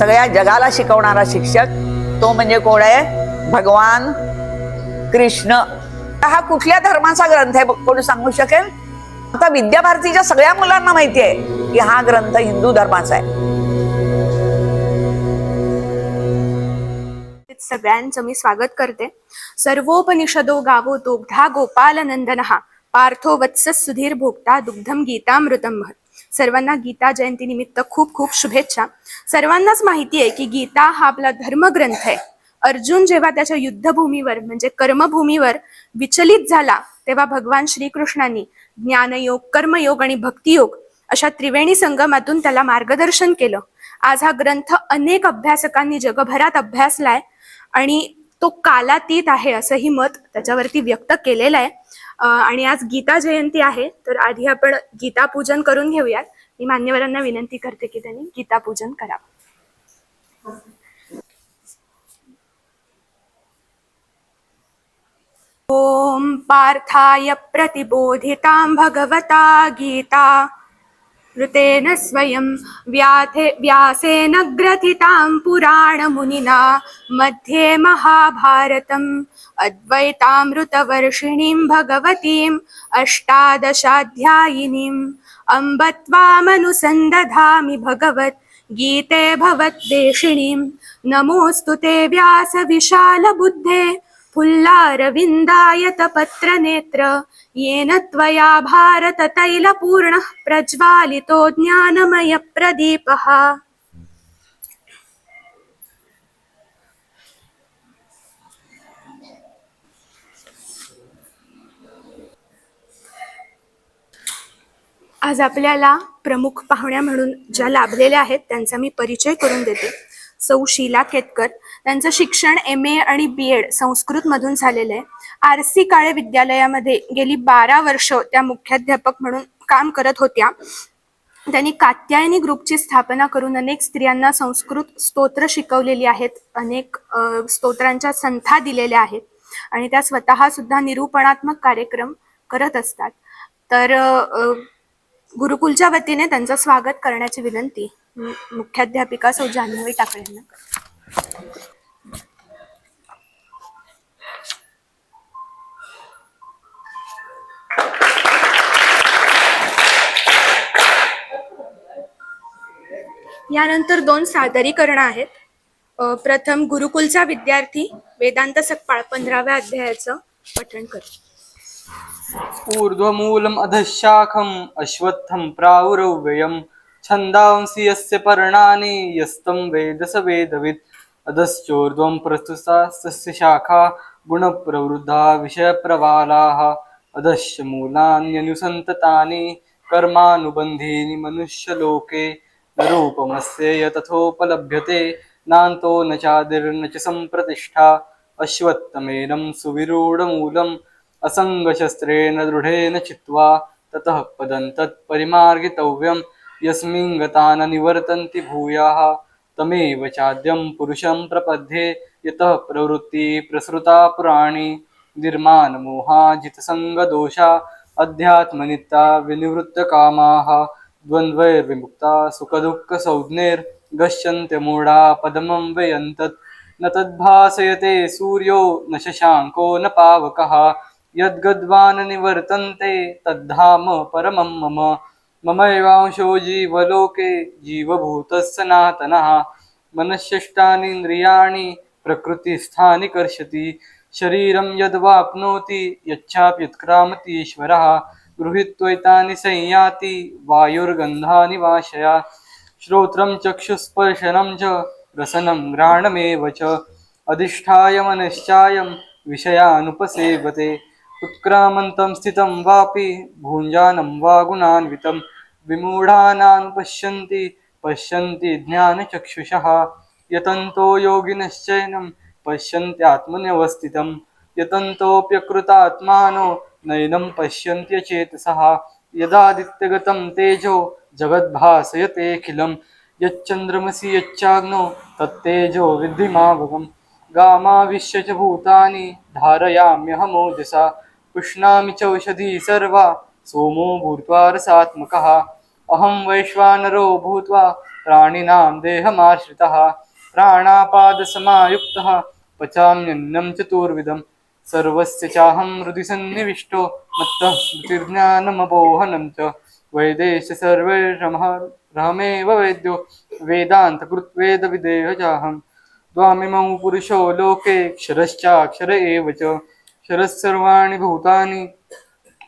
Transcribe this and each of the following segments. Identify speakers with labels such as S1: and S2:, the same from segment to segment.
S1: सगळ्या जगाला शिकवणारा शिक्षक तो म्हणजे कोण आहे? भगवान कृष्ण. हा कुठल्या धर्माचा ग्रंथ आहे? कोणी सांगू शकेल? आता विद्याभारतीच्या सगळ्या मुलांना माहिती आहे की हा ग्रंथ हिंदू धर्माचा आहे.
S2: सगळ्यांचं मी स्वागत करते. सर्वोपनिषदो गावो दुग्धा गोपाल नंदन पार्थो वत्स सुधीर भोगता दुग्धम गीतामृतम महत. सर्वांना गीता जयंती निमित्त खूप खूप शुभेच्छा. सर्वांनाच माहिती आहे की गीता हा आपला धर्मग्रंथ आहे. अर्जुन जेव्हा त्याच्या युद्धभूमीवर म्हणजे कर्मभूमीवर विचलित झाला तेव्हा भगवान श्रीकृष्णांनी ज्ञानयोग कर्मयोग आणि भक्तियोग अशा त्रिवेणी संगमातून त्याला मार्गदर्शन केलं. आज हा ग्रंथ अनेक अभ्यासकांनी जगभरात अभ्यासलाय आणि तो कालातीत आहे असंही मत त्याच्यावरती व्यक्त केलेलं आहे. आणि आज गीता जयंती आहे तर आधी आपण गीता पूजन करून घेऊयात. मी मान्यवरांना विनंती करते की त्यांनी गीता पूजन करावं ओम पार्थाय प्रतिबोधितां भगवता गीता। ऋतेन स्वयं व्याथे व्यासेन ग्रथितां पुराणमुनिना मध्ये महाभारतम् अद्वैतामृतवर्षिणीं भगवतीम् अष्टादशाध्यायिनीम् अम्ब त्वामनुसन्दधामि भगवत् गीते भवद्देशिणीं नमोऽस्तु ते व्यासविशालबुद्धे। फुल्लारविन्दायतपत्रनेत्र येन त्वया भारततैलपूर्णः प्रज्वालितो ज्ञानमयप्रदीपः आज आपल्याला प्रमुख पाहुण्या म्हणून ज्या लाभलेल्या आहेत त्यांचा मी परिचय करून देते. सौ शीला केतकर त्यांचं शिक्षण एम ए आणि बी एड संस्कृतमधून झालेलं आहे. आर सी काळे विद्यालयामध्ये गेली बारा वर्ष त्या मुख्याध्यापक म्हणून काम करत होत्या. त्यांनी कात्यायनी ग्रुपची स्थापना करून अनेक स्त्रियांना संस्कृत स्तोत्र शिकवलेली आहेत. अनेक स्तोत्रांच्या संथा दिलेल्या आहेत. आणि त्या स्वतः सुद्धा निरूपणात्मक कार्यक्रम करत असतात. तर गुरुकुलच्या वतीने त्यांचं स्वागत करण्याची विनंती मुख्याध्यापिका सौ जान्हवी टाकळे यांना यानंतर दोन सादरीकरण आहेत. प्रथम गुरुकुलचा विद्यार्थी वेदांत सकपाळ पंधराव्या अध्यायाचं पठण करतो.
S3: ऊर्ध्वमूलम अधशाखम अश्वत्थं प्रावरव्ययम छंदांसी यस्य पर्णानि यस्तं वेदस स वेदवित् अधश्चोर्ध्वं प्रस्तुतास्तस्य शाखा गुणप्रवृद्धा विषयप्रवालाः अधश्च मूलान्यनुसन्ततानि कर्मानुबन्धीनि मनुष्यलोके न रूपमस्य यतथोपलभ्यते नान्तो न चादिर्न च सम्प्रतिष्ठा। अश्वत्थमेनं सुविरूढमूलम् असङ्गशस्त्रेण दृढेन चित्वा ततः पदं तत्परिमार्गितव्यं यस्मिन् गता न निवर्तन्ति भूयाः तमेव चाद्यं पुरुषं प्रपद्ये। यतः प्रवृत्तिः प्रसृता पुराणी निर्माणमोहाजितसङ्गदोषा अध्यात्मनित्ता विनिवृत्तकामाः। द्वन्द्वैर्विमुक्ता मूढा पदमं व्ययन्तत्। न तद्भासयते सूर्यो न शशाङ्को न पावकः। यद्गद्वान् निवर्तन्ते तद्धाम परमं मम। ममैवांशो जीवलोके जीवभूतस्सनातनः सनातनः मनःषष्ठानीन्द्रियाणि प्रकृतिस्थानि कर्षति। शरीरं यद्वाप्नोति यच्चाप्युत्क्रामतीश्वरः गृहीत्वैतानि संयाति वायुर्गन्धानि वाशया श्रोत्रं चक्षुस्पर्शनं च रसनं घ्राणमेव च अधिष्ठाय मनश्चायं विषयानुपसेवते उत्क्रामन्तं स्थितं वापि भुञ्जानं वा गुणान्वितं विमूढानानुपश्यन्ति पश्यन्ति ज्ञानचक्षुषः यतन्तो योगिनश्चैनं पश्यन्त्यात्मन्यवस्थितं यतन्तोऽप्यकृतात्मानो नैनं पश्यन्त्यचेतसः यदादित्यगतं तेजो जगद्भासयतेऽखिलं यच्चन्द्रमसि यच्चाग्नो तत्तेजो विद्धिमावगम् गामाविश्य च भूतानि धारयाम्यहमोजसा। पुष्णामि चौषधी सर्वा। सोमो भूत्वा रसात्मकः। अहं वैश्वानरो भूत्वा प्राणिनां देहमाश्रितः। प्राणापादसमायुक्तः। पचाम्यन्नं चतुर्विधम्। सर्वस्य चाहं हृदि सन्निविष्टो मत्तः स्मृतिर्ज्ञानमपोहनं च। वैदेश सर्वैर्रमः रहमेव वेद्यो। वेदान्तकृत्वेदविदेहजाहं द्वामिमौ पुरुषो लोके क्षरश्चाक्षर एव च। क्षरस्सर्वाणि भूतानि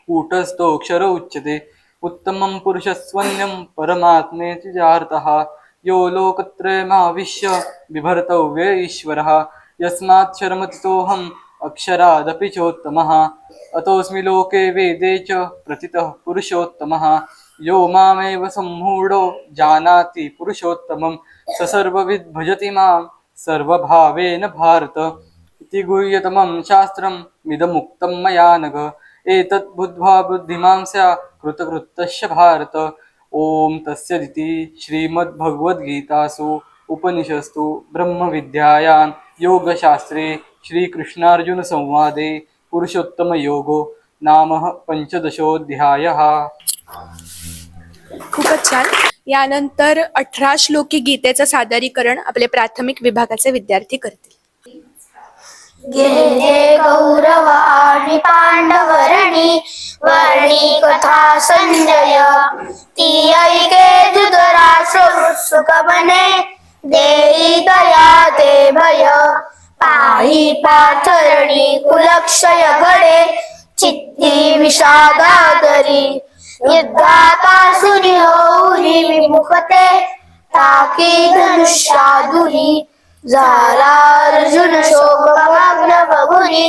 S3: कूटस्थोऽक्षर उच्यते। उत्तमं पुरुषस्वन्यं परमात्मेति जार्तः यो लोकत्रयमाविश्य बिभर्तव्य ईश्वरः। यस्मात् शरमतितोऽहम् अक्षरादपि चोत्तमः अतोऽस्मि लोके वेदे च प्रतितः पुरुषोत्तमः। यो मामेव सम्मूढो जानाति पुरुषोत्तमं स सर्वविद् भजति मां सर्वभावेन भारत। इति गुह्यतमं शास्त्रं मिदमुक्तं मया नघ एतत् बुद्ध्वा बुद्धिमां स्या भारत। ॐ तस्यदिति श्रीमद्भगवद्गीतासु उपनिषस्तु ब्रह्मविद्यायां योगशास्त्रे श्रीकृष्णार्जुनसंवादे पुरुषोत्तमयोगो नाम पञ्चदशोऽध्यायः।
S2: खूपच छान. यानंतर अठरा श्लोकी गीतेचं सादरीकरण आपले प्राथमिक विभागाचे विद्यार्थी करतील.
S4: गिरिजे कौरव आणि पांडवरणी वर्णी कथा संजय। ती ऐके धृतराष्ट्र उत्सुक बने देई दया ते भय। पाही पाथरणी कुलक्षय घडे चित्ती विषादादरी. युद्धापासून होऊनी विमुखते टाकी धनुष्यादुरी. झाला अर्जुन शोभमाग्न बघुनी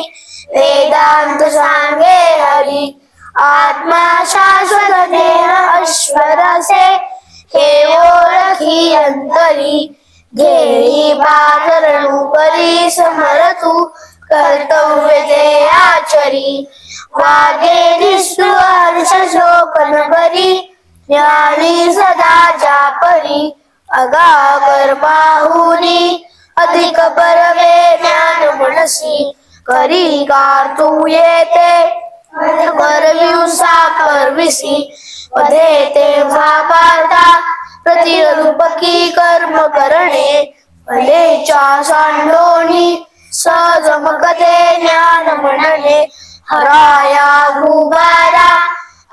S4: वेदांत सांगे हरी. आत्मा शाश्वत देह अश्वरसे हे ओळखी अंतरी. घेई बाजरणू परी समरतू कर्तव्य ते आचरी. वागे निष्ठु हर्ष शोकन नगरी ज्ञानी सदा जापरी. अगागर बाहुनी अधिक बरवे ज्ञान मनसी. करी तू येते करविऊ साकरविसी पदे ते पारता प्रतिरूपकी कर्म करणे फलेच्या सांडोनी सजमकते ज्ञान म्हणणे. हराया भूभारा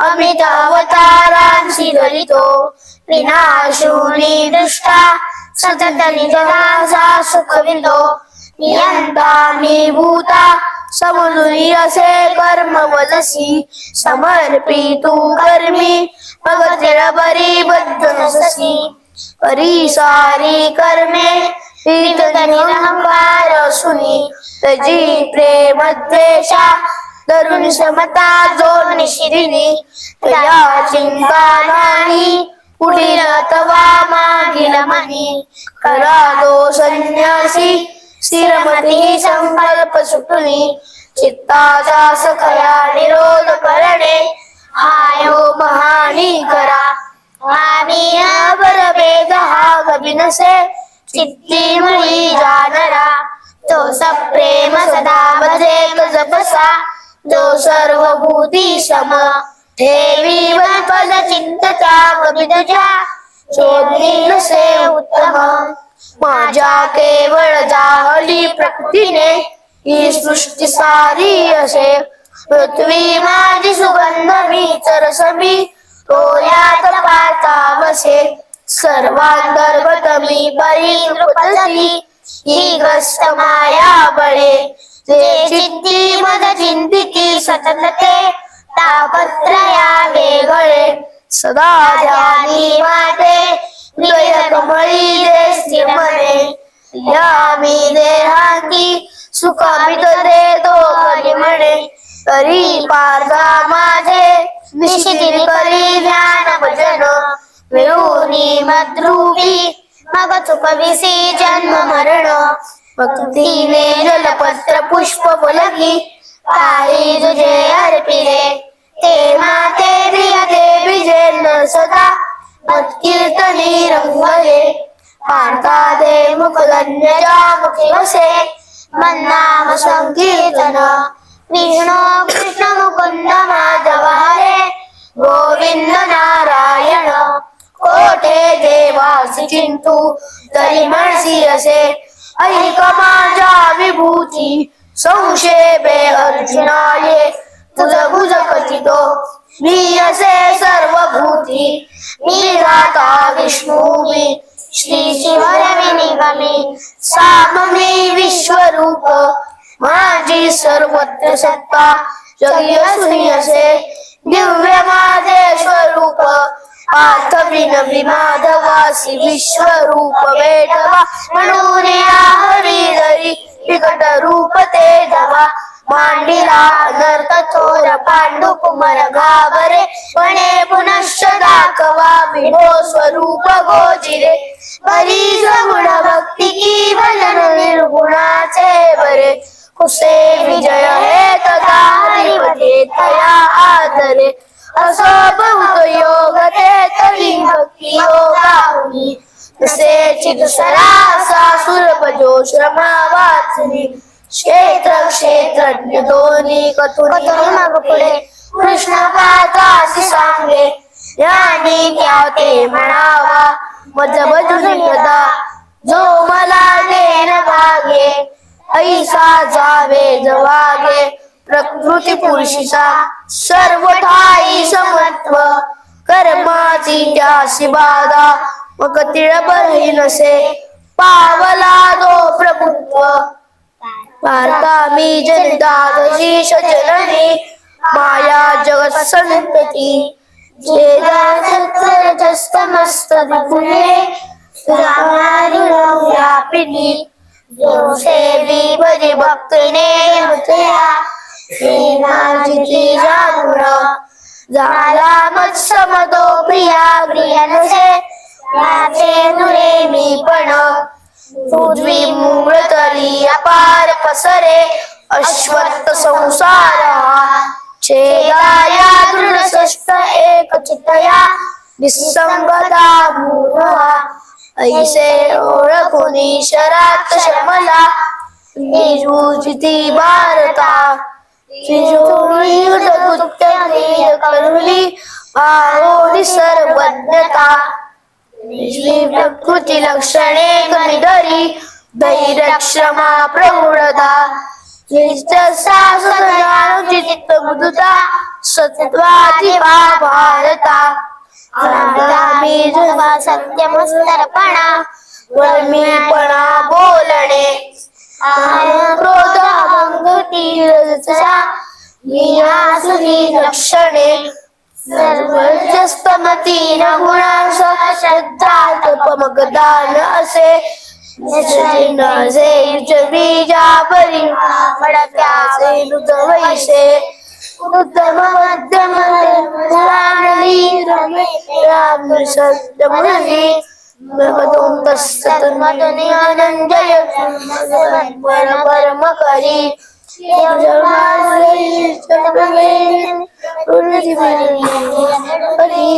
S4: अमित अवतारांशी दलितो विनाशूनी दृष्टा सतत निजनाचा सुखविंदो नियंता निभूता समजुनी असे कर्म वदसी समर्पी तू कर्मी. मग बरी बद्ध नससी परी सारी कर्मे अहंकार सुनी. तजी प्रेम द्वेषा तरुण समता जोड शिरिनी तया चिंता नाही पुढील तवा मागील मनी. करा दो संन्यासी स्थिरमती संकल्प सुटुनी चित्ताचा सखया निरोध करणे हायो महानी करा. आम्ही अबर भेद हा गबिनसे चित्ती मुळी जाणारा तो सप्रेम सदा बधेत जपसा जो सर्व भूती सम. ठेवी पद चिंतता कविदजा शोधली नसे प्रकृतीने ही सृष्टी सारी असे। पृथ्वी माझी सुगंध मी चरसमी तो यात पाता बसे। सर्वांतर्गत मी बरी ही ग्रस्त माया बळे। जे चिंती मद चिंतिती सतत ते तापत्रया वेगळे। सदा ध्यानी माते निवय कमळी दे मने या मी देहांती सुखामित दे तो कधी म्हणे? तरी पारगा माझे निशिती करी ध्यान भजन मिळूनी मद्रुवी मग चुकविसी जन्म मरण. भक्तीने जलपत्र पुष्प फुलकी काही तुझे अर्पिले ते माते प्रिय ते विजे न सदा कीर्तनी रंगले. पाणका दे मुखधन्य मुखी वसे मन्नाम संकीर्तन। विष्णू कृष्ण मुकुंद माधव हरे गोविंद नारायण। कोठे देवाचे वासी चिंतू तरी म्हणसी असे। ऐक माझ्या विभूती संशय बे अर्जुनाये। तुझ भुज कथितो मी असे सर्व भूती मी राता विष्णू मी श्री शिवरवी निगमी साममी विश्वरूप. माझी सर्वत्र सत्ता जगी असून असे दिव्य माझे स्वरूप. पार्थ विश्वरूप वेटवा म्हणून या हरी विकट रूप ते धवा. मांडिला अनर्थ थोर पांडू कुमार घाबरे. पणे पुनश्च दाखवा विभो स्वरूप गोजिरे. बरी सगुण भक्ती की भजन निर्गुणाचे बरे. कुसे विजय हे तथा हरिपते तया आदरे. असो बहुत योग ते तरी भक्ती योगाहुनी तसे चितसरा असा सुरभजो श्रमा वाचली. क्षेत्र क्षेत्रज्ञ दोन्ही कथुनी मग पुढे. कृष्ण पातासी सांगे. ज्ञानी त्या ते म्हणावा मज बजून यदा जो मला देन भागे ऐसा जावे जवागे. प्रकृती पुरुषीचा सर्व ठाई समत्व. कर्माची त्यासी बाधा मग तिळबरही नसे. पावला दो प्रभुत्व पारता मी जनदादशीष जननी माया जगत संतती जे जस्तमस्त पुणे व्यापिनी सेवी भजे भक्तने हृदया श्री माझी झाला प्रिया प्रियानसे याचे नुरे मी पण। पृथ्वी मूळ तरी अपार पसरे अश्वत्थ संसार. छेदाया दृढ षष्ट एक चितया निसंगता मूढा. ऐसे ओळखुनी शरात शमला निजूजिती भारता. त्रिजोळी युद्ध करुली पाहोली सर्वज्ञता. कृती प्रकृती लक्षणे गणिधरी धैर्य क्षमा प्रौढता चित्त बुद्धता सत्वादी बोलणे। क्रोध अभंगती रजसा लक्षणे सर्वस्तमती न શ્રદ્ધા તપમગદાન હશે બીજા ભરી મળક્યા છે ઉત્તમ મધ્યમ રામલી રમે રામ શબ્દ મળી ભગવતું તસ્તન્મદનિયાનંજય પરમ પરમ કરી જમાશ્રી ચંદ્રમે ઉર્જિ મરી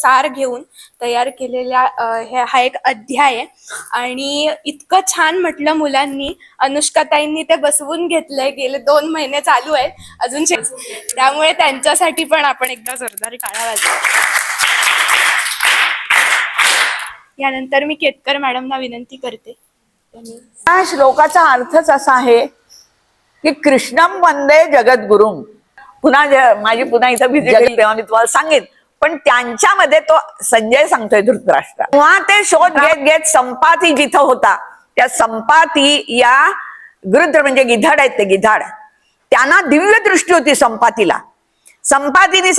S2: सार घेऊन तयार केलेला हे एक अध्याय आहे. आणि इतकं छान म्हटलं मुलांनी. अनुष्काताईंनी ते बसवून घेतलंय. गेले दोन महिने चालू आहेत. अजून त्यामुळे त्यांच्यासाठी पण आपण एकदा जोरदार काढा वाजवा. यानंतर मी केतकर मॅडमना विनंती करते.
S1: या श्लोकाचा अर्थच असा आहे की कृष्णम वंदे जगद्गुरुम पुन्हा माझी पुन्हा इथं व्हिजिट येईल तेव्हा मी तुम्हाला सांगेन. पण त्यांच्यामध्ये तो संजय सांगतोय धृतराष्ट्र. तेव्हा ते शोध घेत घेत संपाती जिथं होता त्या संपाती या गृद्ध म्हणजे गिधाड आहेत ते गिधाड. त्यांना दिव्य दृष्टी होती संपातीला. संपातीने